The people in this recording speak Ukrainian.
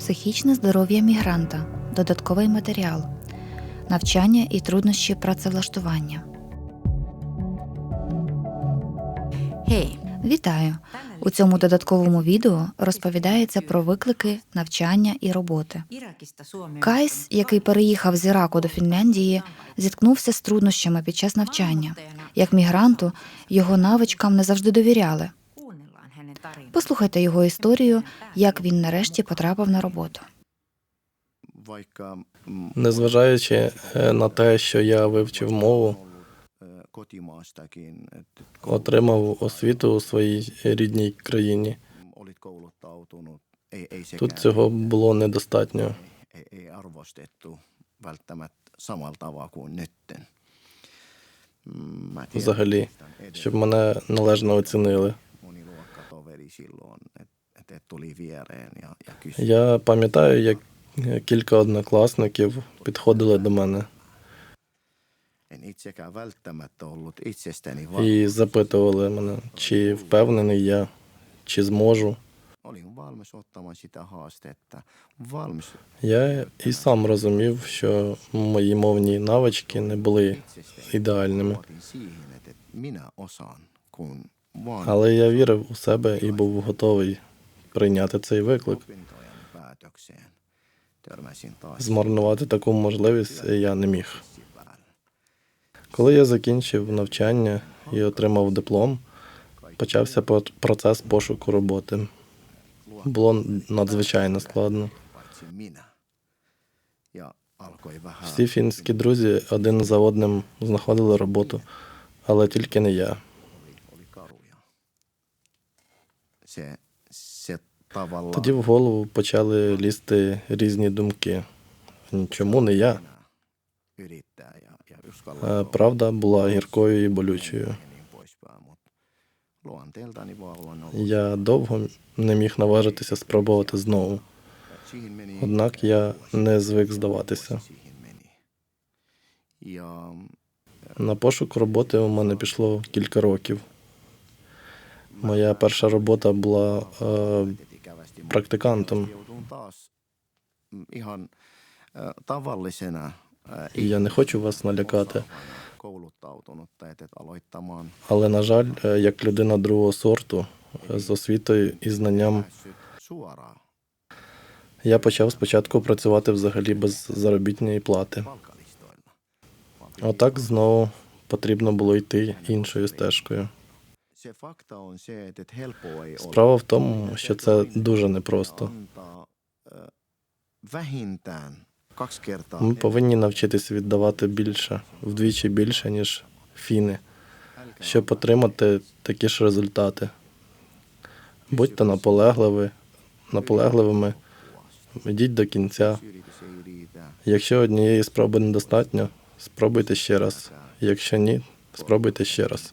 Психічне здоров'я мігранта, додатковий матеріал, навчання і труднощі працевлаштування. Hei, Вітаю! У цьому додатковому відео розповідається про виклики, навчання і роботи. Кайс, який переїхав з Іраку до Фінляндії, зіткнувся з труднощами під час навчання. Як мігранту, його навичкам не завжди довіряли. Послухайте його історію, як він нарешті потрапив на роботу. Незважаючи е, на те, що я вивчив мову, отримав освіту у своїй рідній країні, тут цього було недостатньо. Взагалі, щоб мене належно оцінили. Я пам'ятаю, як кілька однокласників підходили до мене En itsekään välttämättä ollut itsestäni vaan і запитували мене, чи впевнений я, чи зможу. olin valmis ottamaan sitä haastetta. Valmis Я і сам розумів, що мої мовні навички не були ідеальними. Але я вірив у себе і був готовий прийняти цей виклик. Змарнувати таку можливість я не міг. Коли я закінчив навчання і отримав диплом, почався процес пошуку роботи. Було надзвичайно складно. Всі фінські друзі один за одним знаходили роботу, але тільки не я. Se, se tavallaan Тоді в голову почали лізти різні думки. Чому не я? Е, Правда була гіркою і болючою. Я довго не міг наважитися спробувати знову. Однак я не звик здаватися. Ja На пошук роботи у мене пішло кілька років. Моя перша робота була е, практикантом. tavallisena äh, І я не хочу вас налякати, але, на жаль, е, як людина другого сорту е, з освітою і знанням, я почав спочатку працювати взагалі без заробітної плати. Отак знову потрібно було йти іншою стежкою. Справа в тому, що це дуже непросто. Kertaa Ми повинні навчитися віддавати більше, вдвічі більше, ніж фіни, щоб отримати такі ж результати. Будьте наполегливі, наполегливими, йдіть до кінця. Якщо однієї спроби недостатньо, спробуйте ще раз. Якщо ні, спробуйте ще раз.